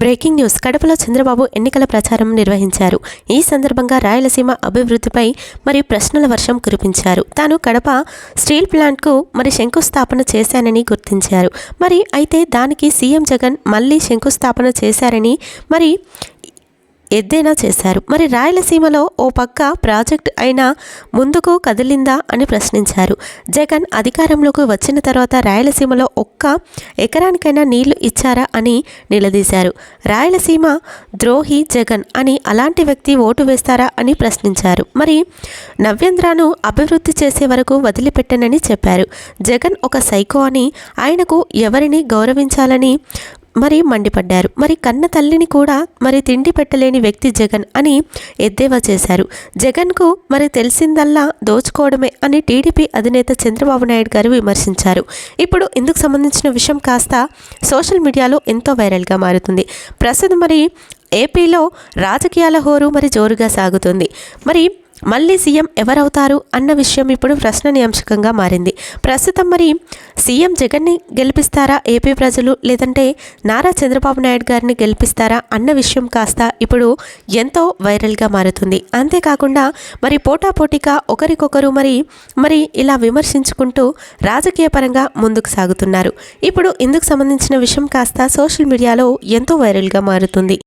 Breaking news. కడపలో చంద్రబాబు ఎన్నికల ప్రచారం నిర్వహించారు. ఈ సందర్భంగా రాయలసీమ అభివృద్ధిపై మరియు ప్రశ్నల వర్షం కురిపించారు. తాను కడప స్టీల్ ప్లాంట్కు మరి శంకుస్థాపన చేశానని గుర్తించారు. మరి అయితే దానికి సీఎం జగన్ మళ్ళీ శంకుస్థాపన చేశారని మరి ఎద్దేనా చేశారు. మరి రాయలసీమలో ఓ పక్క ప్రాజెక్ట్ అయినా ముందుకు కదిలిందా అని ప్రశ్నించారు. జగన్ అధికారంలోకి వచ్చిన తర్వాత రాయలసీమలో ఒక్క ఎకరానికైనా నీళ్ళు ఇచ్చారా అని నిలదీశారు. రాయలసీమ ద్రోహి జగన్ అని అలాంటి వ్యక్తి ఓటు వేస్తారా అని ప్రశ్నించారు. మరి నవ్యంధ్రను అభివృద్ధి చేసే వరకు వదిలిపెట్టనని చెప్పారు. జగన్ ఒక సైకో అని ఆయనకు ఎవరిని గౌరవించాలని మరి మండిపడ్డారు. మరి కన్న తల్లిని కూడా మరి తిండి పెట్టలేని వ్యక్తి జగన్ అని ఎద్దేవా చేశారు. జగన్కు మరి తెలిసిందల్లా దోచుకోవడమే అని టీడీపీ అధినేత చంద్రబాబు నాయుడు గారు విమర్శించారు. ఇప్పుడు ఇందుకు సంబంధించిన విషయం కాస్త సోషల్ మీడియాలో ఎంతో వైరల్గా మారుతుంది. ప్రస్తుతం మరి ఏపీలో రాజకీయాల హోరు మరి జోరుగా సాగుతుంది. మరి మళ్ళీ సీఎం ఎవరవుతారు అన్న విషయం ఇప్పుడు ప్రశ్ననీయాంశకంగా మారింది. ప్రస్తుతం మరి సీఎం జగన్ని గెలిపిస్తారా ఏపీ ప్రజలు లేదంటే నారా చంద్రబాబు నాయుడు గారిని గెలిపిస్తారా అన్న విషయం కాస్త ఇప్పుడు ఎంతో వైరల్గా మారుతుంది. అంతేకాకుండా మరి పోటాపోటీగా ఒకరికొకరు మరి మరి ఇలా విమర్శించుకుంటూ రాజకీయ పరంగా ముందుకు సాగుతున్నారు. ఇప్పుడు ఇందుకు సంబంధించిన విషయం కాస్త సోషల్ మీడియాలో ఎంతో వైరల్గా మారుతుంది.